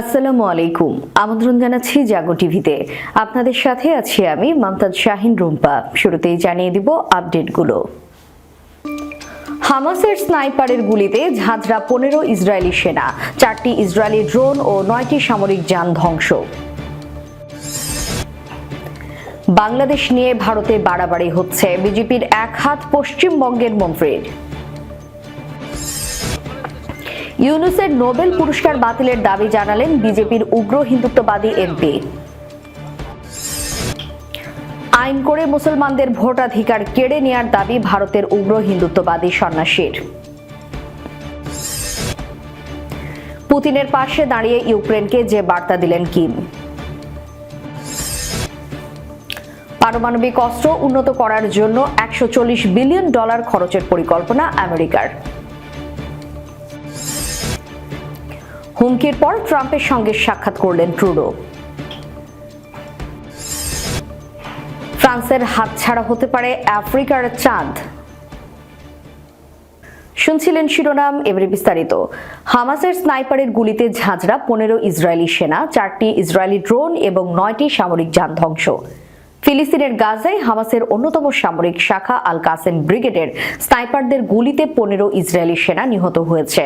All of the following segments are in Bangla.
আসসালামু আলাইকুম। আমন্ত্রণ জানাচ্ছি জাগো টিভিতে। আপনাদের সাথে আছি আমি মমতাজ শাহিন রুম্পা। শুরুতেই জানিয়ে দিব আপডেটগুলো। হামাসের স্নাইপারের গুলিতে ঝাঁঝরা পনেরো ইসরায়েলি সেনা, চারটি ইসরায়েলি ড্রোন ও নয়টি সামরিক যান ধ্বংস। বাংলাদেশ নিয়ে ভারতে বাড়াবাড়ি হচ্ছে বিজেপির এক হাত পশ্চিমবঙ্গের মন্ত্রীর। ইউনুসের নোবেল পুরস্কার বাতিলের দাবি জানালেন বিজেপির উগ্র হিন্দুত্ববাদী এমপি। আইন করে মুসলমানদের ভোটাধিকার কেড়ে নেয়ার দাবি ভারতের উগ্র হিন্দুত্ববাদী সন্ন্যাসীর। পুতিনের পাশে দাঁড়িয়ে ইউক্রেনকে যে বার্তা দিলেন কিম। পারমাণবিক অস্ত্র উন্নত করার জন্য একশো চল্লিশ বিলিয়ন ডলার খরচের পরিকল্পনা আমেরিকার। হুমকির পর ট্রাম্পের সঙ্গে সাক্ষাৎ করলেন ট্রুডো। ফ্রান্সের হাতছাড়া হতে পারে আফ্রিকার চাঁদ। শুনছিলেন শিরোনাম, এবারে বিস্তারিত। হামাসের স্নাইপারের গুলিতে ঝাঁঝরা পনেরো ইসরায়েলি সেনা, চারটি ইসরায়েলি ড্রোন এবং নয়টি সামরিক যান ধ্বংস। ফিলিস্তিনের গাজায় হামাসের অন্যতম সামরিক শাখা আল কাসেম ব্রিগেডের স্নাইপারদের গুলিতে পনেরো ইসরায়েলি সেনা নিহত হয়েছে।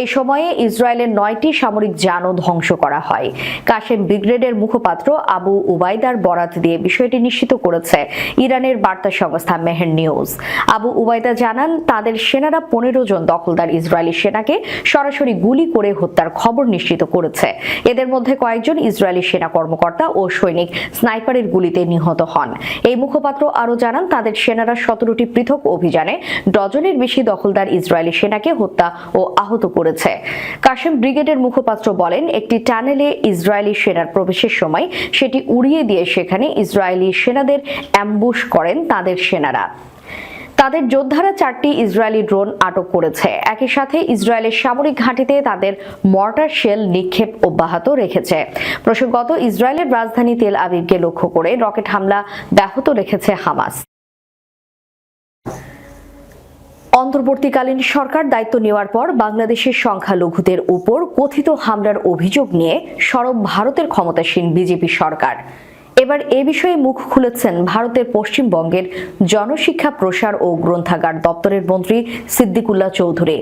এই সময়ে ইসরায়েলের নয়টি সামরিক যানও ধ্বংস করা হয়। কাসেম ব্রিগেডের মুখপাত্র আবু উবাইদার বরাত দিয়ে বিষয়টি নিশ্চিত করেছে ইরানের বার্তা সংস্থা মেহের নিউজ। আবু উবাইদা জানান, তাদের সেনারা পনেরো জন দখলদার ইসরায়েলি সেনাকে সরাসরি গুলি করে হত্যার খবর নিশ্চিত করেছে। এদের মধ্যে কয়েকজন ইসরায়েলি সেনা কর্মকর্তা ও সৈনিক স্নাইপারের গুলিতে নিহত হন। এই মুখপাত্র আরও জানান, তাদের সেনারা সতেরোটি পৃথক অভিযানে ডজনের বেশি দখলদার ইসরায়েলি সেনাকে হত্যা ও আহত করেছে। কাশেম ব্রিগেডের মুখপাত্র বলেন, একটি টানেলে ইসরায়েলি সেনার প্রবেশের সময় সেটি উড়িয়ে দিয়ে সেখানে ইসরায়েলি সেনাদের অ্যাম্বুশ করেন তাদের সেনারা। তাদের যোদ্ধারা চারটি ইসরায়েলি ড্রোন আটক করেছে। একই সাথে ইসরায়েলের সামরিক ঘাঁটিতে তাদের মর্টার শেল নিক্ষেপ অব্যাহত রেখেছে। প্রসঙ্গত, ইসরায়েলের রাজধানী তেল আবিবকে লক্ষ্য করে রকেট হামলা ব্যাহত রেখেছে হামাস। অন্তর্বর্তীকালীন সরকার দায়িত্ব নেওয়ার পর বাংলাদেশের সংখ্যালঘুদের উপর কথিত হামলার অভিযোগ নিয়ে সরব ভারতের ক্ষমতাসীন বিজেপি সরকার। এবার এ বিষয়ে মুখ খুলেছেন ভারতের পশ্চিমবঙ্গের জনশিক্ষা প্রসার ও গ্রন্থাগার দপ্তরের মন্ত্রী সিদ্দিকুল্লাহ চৌধুরী।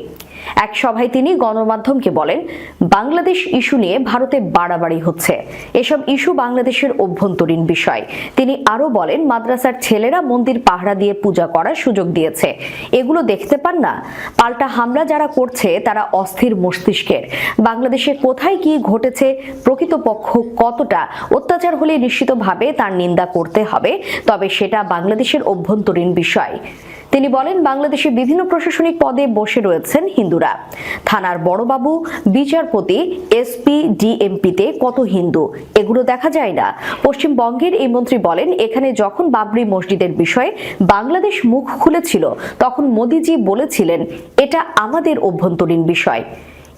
এক সভায় তিনি গণমাধ্যমকে বলেন, বাংলাদেশ ইস্যু নিয়ে ভারতে বাড়াবাড়ি হচ্ছে। এসব ইস্যু বাংলাদেশের অভ্যন্তরীণ বিষয়। তিনি আরও বলেন, মাদ্রাসার ছেলেরা মন্দির পাহারা দিয়ে পূজা করার সুযোগ দিয়েছে। এগুলো দেখতে পান না। পাল্টা হামলা যারা করছে, তারা অস্থির মস্তিষ্কের। বাংলাদেশে কোথায় কি ঘটেছে, প্রকৃতপক্ষ কতটা অত্যাচার হলে নিশ্চিতভাবে তার নিন্দা করতে হবে, তবে সেটা বাংলাদেশের অভ্যন্তরীণ বিষয়। তিনি বলেন বাংলাদেশে বিভিন্ন প্রশাসনিক পদে বসে রয়েছেন হিন্দুরা। থানার বড়বাবু, বিচারপতি, এসপি, ডিএমপিতে কত হিন্দু? এগুলো দেখা যায় না। পশ্চিমবঙ্গের এই মন্ত্রী বলেন, এখানে যখন বাবরি মসজিদের বিষয়ে বাংলাদেশ মুখ খুলেছিল, তখন মোদিজি বলেছিলেন, এটা আমাদের অভ্যন্তরীণ বিষয়।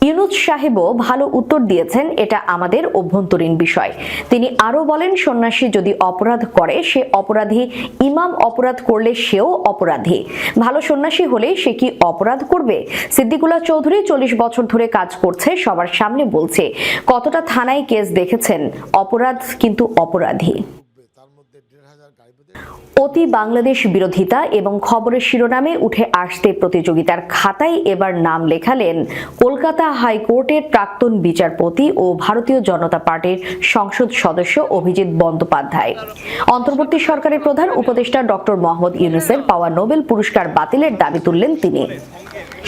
ইউনুস সাহেবও ভালো উত্তর দিয়েছেন, এটা আমাদের অভ্যন্তরীণ বিষয়। তিনি আরও বলেন, সন্ন্যাসী যদি অপরাধ করে, সে অপরাধী, ইমাম অপরাধ করলে সেও অপরাধী। ভালো সন্ন্যাসী হলে সে কি অপরাধ করবে? সিদ্দিকুল্লাহ চৌধুরী চল্লিশ বছর ধরে কাজ করছে, সবার সামনে বলছে, কতটা থানায় কেস দেখেছেন? অপরাধ কিন্তু অপরাধী। অতি বাংলাদেশ বিরোধিতা এবং খবরের শিরোনামে উঠে আসতে প্রতিযোগিতার খাতায় এবার নাম লেখালেন কলকাতা হাইকোর্টের প্রাক্তন বিচারপতি ও ভারতীয় জনতা পার্টির সংসদ সদস্য অভিজিৎ বন্দ্যোপাধ্যায়। অন্তর্বর্তী সরকারের প্রধান উপদেষ্টা ডক্টর মোহাম্মদ ইউনুসের পাওয়া নোবেল পুরস্কার বাতিলের দাবি তুললেন তিনি।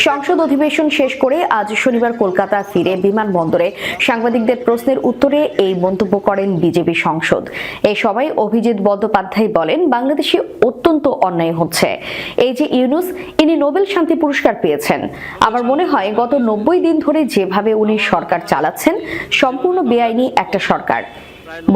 সংসদ অধিবেশন শেষ করে আজ শনিবার কলকাতা ফিরে বিমানবন্দরে সাংবাদিকদের প্রশ্নের উত্তরে এই মন্তব্য করেন বিজেপি সংসদ। এই সভায় অভিজিৎ বন্দ্যোপাধ্যায় বলেন, বাংলাদেশে অত্যন্ত অন্যায় হচ্ছে। এই যে ইউনুস, ইনি নোবেল শান্তি পুরস্কার পেয়েছেন। আমার মনে হয় গত নব্বই দিন ধরে যেভাবে উনি সরকার চালাচ্ছেন, সম্পূর্ণ বেআইনি একটা সরকার।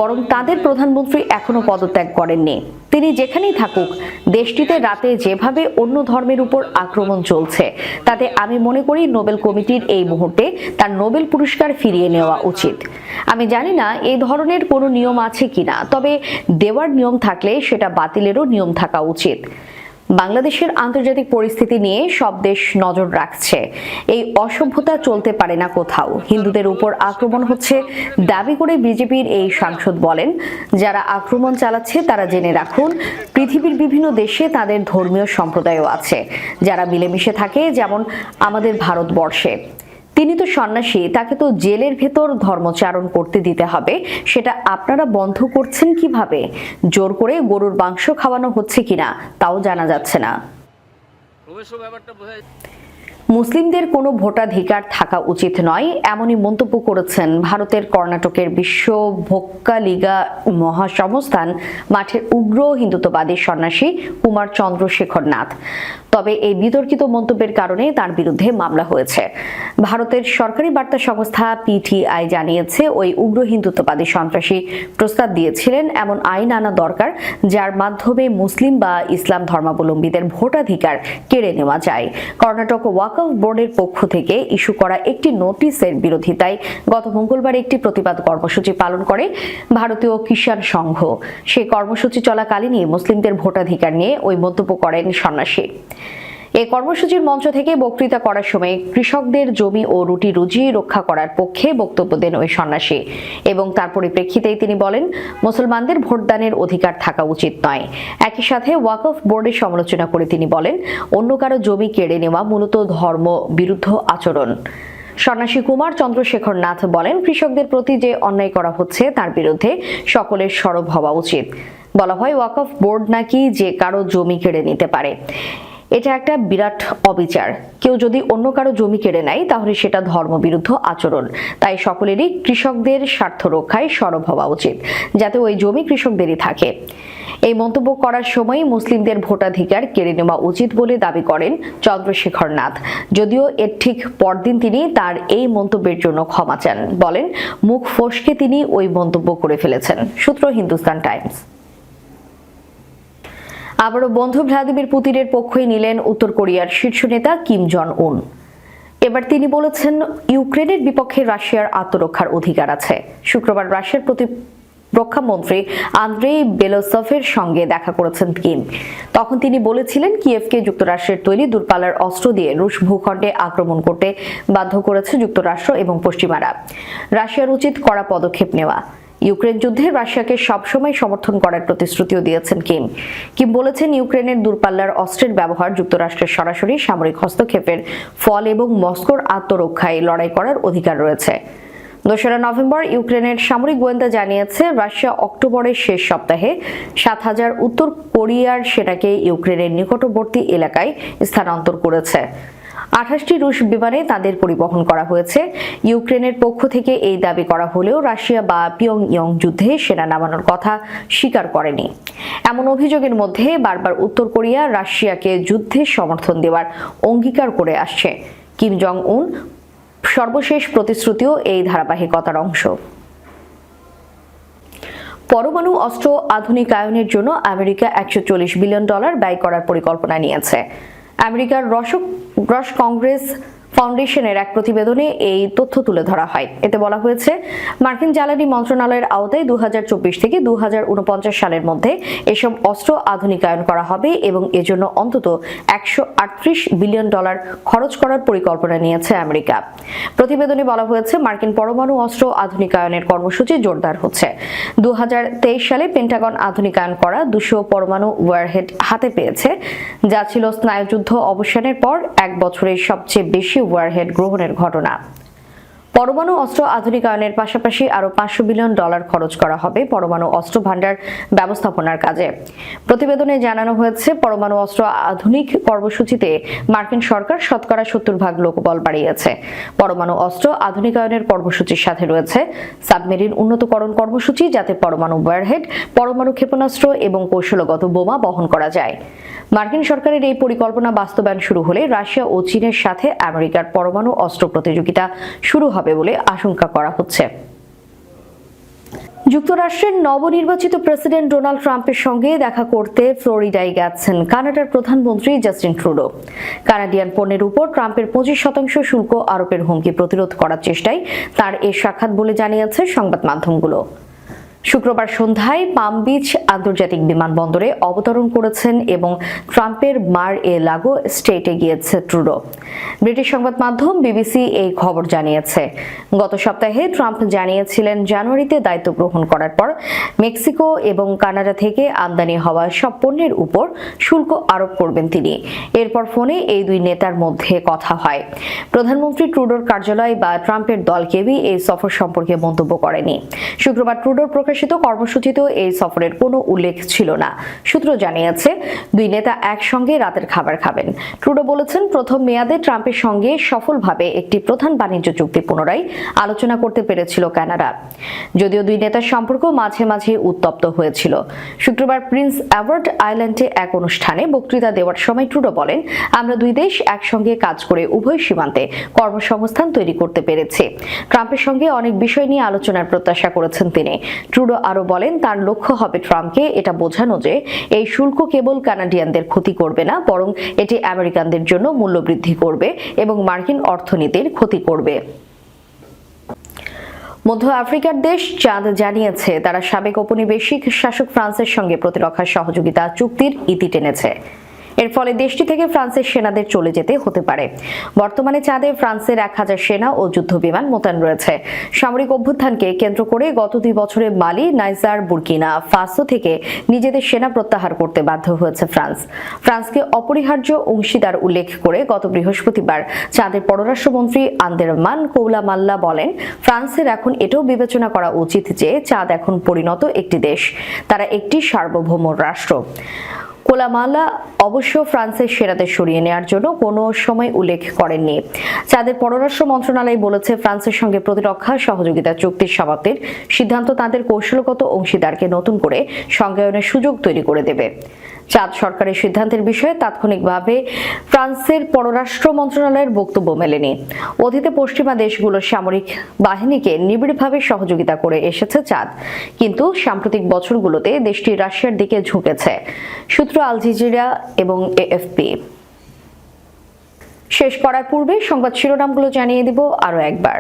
বরং তাদের প্রধানমন্ত্রী এখনও পদত্যাগ করেননি। তিনি যেখানেই থাকুক, দেশটিতে রাতে যেভাবে অন্য ধর্মের উপর আক্রমণ চলছে, তাতে আমি মনে করি নোবেল কমিটির এই মুহূর্তে তার নোবেল পুরস্কার ফিরিয়ে নেওয়া উচিত। আমি জানি না এই ধরনের কোনো নিয়ম আছে কিনা, তবে দেওয়ার নিয়ম থাকলে সেটা বাতিলেরও নিয়ম থাকা উচিত। বাংলাদেশের আন্তর্জাতিক পরিস্থিতি নিয়ে সব দেশ নজর রাখছে। এই অসভ্যতা চলতে পারে না কোথাও। হিন্দুদের উপর আক্রমণ হচ্ছে। দাবি করে বিজেপির এই সাংসদ বলেন, যারা আক্রমণ চালাচ্ছে তারা জেনে রাখুন, পৃথিবীর বিভিন্ন দেশে তাদের ধর্মীয় সম্প্রদায়ও আছে। যারা মিলেমিশে থাকে, যেমন আমাদের ভারতবর্ষে। তিনি তো সন্ন্যাসী, তাকে তো জেলের ভেতর ধর্মচারণ করতে দিতে হবে, সেটা আপনারা বন্ধ করছেন কীভাবে জোর করে গরুর মাংস খাওয়ানো হচ্ছে কিনা, তাও জানা যাচ্ছে না। মুসলিমদের কোনো ভোটাধিকার থাকা উচিত নয়, এমনই মন্তব্য করেছেন ভারতের কর্ণাটকের বিশ্ব ভোক্কালিগা মহাসংস্থান মাঠের উগ্র হিন্দুত্ববাদী সন্ন্যাসী কুমার চন্দ্রশেখর নাথ। তবে এই বিতর্কিত মন্তব্যের কারণে তার বিরুদ্ধে মামলা হয়েছে। ভারতের সরকারি বার্তা সংস্থা পিটিআই জানিয়েছে, ওই উগ্র হিন্দুত্ববাদী সন্ত্রাসী প্রস্তাব দিয়েছিলেন এমন আইন আনা দরকার, যার মাধ্যমে মুসলিম বা ইসলাম ধর্মাবলম্বীদের ভোটাধিকার কেড়ে নেওয়া যায়। কর্ণাটক ওয়াকফ বোর্ডের পক্ষ থেকে ইস্যু করা একটি নোটিশের বিরোধিতায় গত মঙ্গলবার একটি প্রতিবাদ কর্মসূচি পালন করে ভারতীয় কিষাণ সংঘ। সেই কর্মসূচি চলাকালীনই মুসলিমদের ভোটাধিকার নিয়ে ওই মন্তব্য করেন সন্ন্যাসী। এই কর্মসূচির মঞ্চ থেকে বক্তৃতা করার সময় কৃষকদের জমি ও রুটি রুজি রক্ষা করার পক্ষে বক্তব্য দেন ওই সন্ন্যাসী। এবং তার পরিপ্রেক্ষিতেই তিনি বলেন, মুসলমানদের ভোটদানের অধিকার থাকা উচিত নয়। একই সাথে ওয়াকফ বোর্ডের সমালোচনা করে তিনি বলেন, অন্য কারও জমি কেড়ে নেওয়া মূলত ধর্ম বিরুদ্ধ আচরণ। সন্ন্যাসী কুমার চন্দ্রশেখর নাথ বলেন, কৃষকদের প্রতি যে অন্যায় করা হচ্ছে তার বিরুদ্ধে সকলের সরব হওয়া উচিত। বলা হয় ওয়াকফ বোর্ড নাকি যে কারও জমি কেড়ে নিতে পারে। এটা একটা বিরাট অবিচার। কেউ যদি অন্য কারও জমি কেড়ে নেয়, তাহলে সেটা ধর্মবিরুদ্ধ আচরণ। তাই সকলেরই কৃষকদের স্বার্থ রক্ষায় সরব হওয়া উচিত, যাতে ওই জমি কৃষকদেরই থাকে। এই মন্তব্য করার সময় মুসলিমদের ভোটাধিকার কেড়ে নেওয়া উচিত বলে দাবি করেন চন্দ্রশেখর নাথ। যদিও এর ঠিক পরদিন তিনি তার এই মন্তব্যের জন্য ক্ষমা চান। বলেন, মুখ ফসকে তিনি ওই মন্তব্য করে ফেলেছেন। সূত্র হিন্দুস্তান টাইমস। আবারও বন্ধু ভ্লাদিমির পুতিনের পক্ষই নিলেন উত্তর কোরিয়ার শীর্ষ নেতা কিম জন উন। এবার তিনি বলেছেন, ইউক্রেনের বিপক্ষে রাশিয়ার আত্মরক্ষার অধিকার আছে। শুক্রবার রাশিয়ার প্রতি রক্ষামন্ত্রী আন্দ্রেই বেলোসফের সঙ্গে দেখা করেছেন কিম। তখন তিনি বলেছিলেন, কিয়েভকে যুক্তরাষ্ট্রের তৈরি দূরপাল্লার অস্ত্র দিয়ে রুশ ভূখণ্ডে আক্রমণ করতে বাধ্য করেছে যুক্তরাষ্ট্র এবং পশ্চিমারা। রাশিয়ার উচিত কড়া পদক্ষেপ নেওয়া। ইউক্রেন যুদ্ধে রাশিয়াকে সবসময় সমর্থন করার প্রতিশ্রুতিও দিয়েছেন কিম। কিম বলেছেন, ইউক্রেনের দূরপাল্লার অস্ত্রের ব্যবহার যুক্তরাষ্ট্রের সরাসরি সামরিক হস্তক্ষেপের ফল এবং মস্কোর আত্মরক্ষায় লড়াই করার অধিকার রয়েছে। দোসরা নভেম্বর ইউক্রেনের সামরিক গোয়েন্দা জানিয়েছে, রাশিয়া অক্টোবরের শেষ সপ্তাহে সাত হাজার উত্তর কোরিয়ার সেনাকে ইউক্রেনের নিকটবর্তী এলাকায় স্থানান্তর করেছে। আঠাশটি রুশ বিমানে তাদের পরিবহন করা হয়েছে। ইউক্রেনের পক্ষ থেকে এই দাবি করা হলেও রাশিয়া বা পিয়ং ইয়ং যুদ্ধে সেনা নামানোর কথা স্বীকার করেনি। এমন অভিযোগের মধ্যে বারবার উত্তর কোরিয়া রাশিয়াকে যুদ্ধে সমর্থন দেওয়ার অঙ্গীকার করে আসছে। কিম জং উন সর্বশেষ প্রতিশ্রুতিও এই ধারাবাহিকতার অংশ। পরমাণু অস্ত্র আধুনিকায়নের জন্য আমেরিকা একশো চল্লিশ বিলিয়ন ডলার ব্যয় করার পরিকল্পনা নিয়েছে। আমেরিকার রসক রস কংগ্রেস ফাউন্ডেশনের এক প্রতিবেদনে এই তথ্য তুলে ধরা হয়। এতে বলা হয়েছে, মার্কিন জ্বালানি মন্ত্রণালয়ের আওতায় দুহাজার চব্বিশ থেকে দুহাজার উনপঞ্চাশ সালের মধ্যে এসব অস্ত্র আধুনিকায়ন করা হবে এবং এজন্য অন্তত একশো আটত্রিশ বিলিয়ন ডলার খরচ করার পরিকল্পনা নিয়েছে আমেরিকা। প্রতিবেদনে বলা হয়েছে, মার্কিন পরমাণু অস্ত্র আধুনিকায়নের কর্মসূচি জোরদার হচ্ছে। দু হাজার তেইশ সালে পেন্টাগন আধুনিকায়ন করা দুশো পরমাণু ওয়ারহেড হাতে পেয়েছে, যা ছিল স্নায়ুযুদ্ধ অবসানের পর এক বছরের সবচেয়ে বেশি ওয়ারহেড গ্রহণের ঘটনা। পরমাণু অস্ত্র আধুনিকায়নের পাশাপাশি আরও পাঁচশো বিলিয়ন ডলার খরচ করা হবে পরমাণু অস্ত্র ভাণ্ডার ব্যবস্থাপনার কাজে। প্রতিবেদনে জানানো হয়েছে, পরমাণু অস্ত্র আধুনিক কর্মসূচিতে মার্কিন সরকার শতকরা সত্তর ভাগ লোকবল বাড়িয়েছে। পরমাণু অস্ত্র আধুনিকায়নের কর্মসূচির সাথে রয়েছে সাবমেরিন উন্নতকরণ কর্মসূচি, যাতে পরমাণু ওয়ারহেড, পরমাণু ক্ষেপণাস্ত্র এবং কৌশলগত বোমা বহন করা যায়। মার্কিন সরকারের এই পরিকল্পনা বাস্তবায়ন শুরু হলে রাশিয়া ও চীনের সাথে আমেরিকার পরমাণু অস্ত্র প্রতিযোগিতা শুরু হবে বলে আশঙ্কা করা হচ্ছে। যুক্তরাষ্ট্রের নবনির্বাচিত প্রেসিডেন্ট ডোনাল্ড ট্রাম্পের সঙ্গে দেখা করতে ফ্লোরিডায় গেছেন কানাডার প্রধানমন্ত্রী জাস্টিন ট্রুডো। কানাডিয়ান পণ্যের উপর ট্রাম্পের পঁচিশ শতাংশ শুল্ক আরোপের হুমকি প্রতিরোধ করার চেষ্টায় তার এ সাক্ষাৎ বলে জানিয়েছে সংবাদ মাধ্যমগুলো। শুক্রবার সন্ধ্যায় পামবিচ আন্তর্জাতিক বিমানবন্দরে অবতরণ করেছেন এবং ট্রাম্পের মার এ লাগো স্টেটে গিয়েছে ট্রুডো। ব্রিটিশ সংবাদ মাধ্যম বিবিসি এই খবর জানিয়েছে। গত সপ্তাহে ট্রাম্প জানিয়েছিলেন জানুয়ারিতে দায়িত্ব গ্রহণ করার পর মেক্সিকো এবং কানাডা থেকে আমদানি হওয়া সব পণ্যের উপর শুল্ক আরোপ করবেন তিনি। এরপর ফোনে এই দুই নেতার মধ্যে কথা হয়। প্রধানমন্ত্রী ট্রুডোর কার্যালয় বা ট্রাম্পের দল কেউই এই সফর সম্পর্কে মন্তব্য করেনি। শুক্রবার ট্রুডোর প্রকাশিত কর্মসূচিতেও এই সফরের কোনো উল্লেখ ছিল না। সূত্র জানিয়েছে, দুই নেতা একসঙ্গে রাতের খাবার খাবেন। ট্রুডো বলেছেন, প্রথম মেয়াদে ট্রাম্পের সঙ্গে সফলভাবে একটি প্রধান বাণিজ্য চুক্তি পুনরায় আলোচনা করতে পেরেছিল কানাডা। যদিও দুই নেতার সম্পর্ক মাঝে মাঝে উত্তপ্ত হয়েছিল। শুক্রবার প্রিন্স অ্যাওয়ার্ড আইল্যান্ডে এক অনুষ্ঠানে বক্তৃতা দেওয়ার সময় ট্রুডো বলেন, আমরা দুই দেশ একসঙ্গে কাজ করে উভয় সীমান্তে কর্মসংস্থান তৈরি করতে পেরেছি। ট্রাম্পের সঙ্গে অনেক বিষয় নিয়ে আলোচনার প্রত্যাশা করেছেন তিনি। ট্রুডো আরও বলেন, তার লক্ষ্য হবে ট্রাম্পকে এটা বোঝানো যে এই শুল্ক কেবল কানাডিয়ানদের ক্ষতি করবে না, বরং এটি আমেরিকানদের জন্য মূল্য বৃদ্ধি করবে এবং মার্কিন অর্থনীতির ক্ষতি করবে। মধ্য আফ্রিকার দেশ চাঁদ জানিয়েছে, তারা সাবেক ঔপনিবেশিক শাসক ফ্রান্সের সঙ্গে প্রতিরক্ষা সহযোগিতা চুক্তির ইতি টেনেছে। এর ফলে দেশটি থেকে ফ্রান্সের সেনাদের চলে যেতে হতে পারে। বর্তমানে চাঁদে ফ্রান্সের এক হাজার সেনা ও যুদ্ধ বিমান মোতায়েন রয়েছে। সামরিক অভ্যুত্থানকে কেন্দ্র করে গত দুই বছরে মালি, নাইজার, বুরকিনা ফাসো থেকে নিজেদের সেনা প্রত্যাহার করতে বাধ্য হয়েছে ফ্রান্স। ফ্রান্সকে অপরিহার্য অংশীদার উল্লেখ করে গত বৃহস্পতিবার চাঁদের পররাষ্ট্রমন্ত্রী আন্দেরমান কৌলামাল্লা বলেন, ফ্রান্সের এখন এটাও বিবেচনা করা উচিত যে চাঁদ এখন পরিণত একটি দেশ। তারা একটি সার্বভৌম রাষ্ট্র। কোলামালা অবশ্য ফ্রান্সের সেরাদের সরিয়ে নেওয়ার জন্য কোনো সময় উল্লেখ করেননি। চাঁদের পররাষ্ট্র মন্ত্রণালয় বলেছে, ফ্রান্সের সঙ্গে প্রতিরক্ষা সহযোগিতা চুক্তির সমাপ্তির সিদ্ধান্ত তাদের কৌশলগত অংশীদারকে নতুন করে সংজ্ঞায়নের সুযোগ তৈরি করে দেবে। চাঁদ সরকারের সিদ্ধান্তের বিষয়ে তাৎক্ষণিকভাবে ফ্রান্সের পররাষ্ট্র মন্ত্রণালয়ের বক্তব্য মেলেনি। অতীতে পশ্চিমা দেশগুলোর সামরিক বাহিনীকে নিবিড়ভাবে সহযোগিতা করে এসেছে চাঁদ। কিন্তু সাম্প্রতিক বছরগুলোতে দেশটি রাশিয়ার দিকে ঝুঁকেছে, সূত্র আল জাজিরা এবং এএফপি। শেষ করার পূর্বে সংবাদ শিরোনামগুলো জানিয়ে দিব আরও একবার।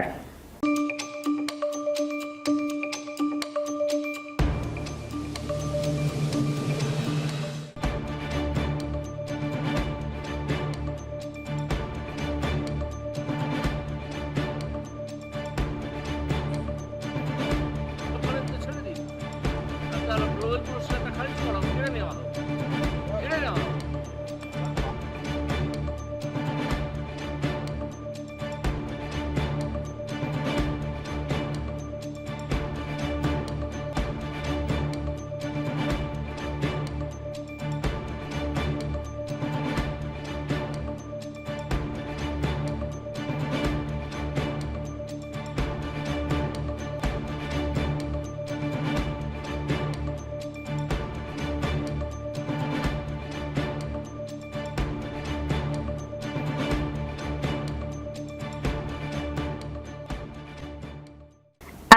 তাহলে নোবেল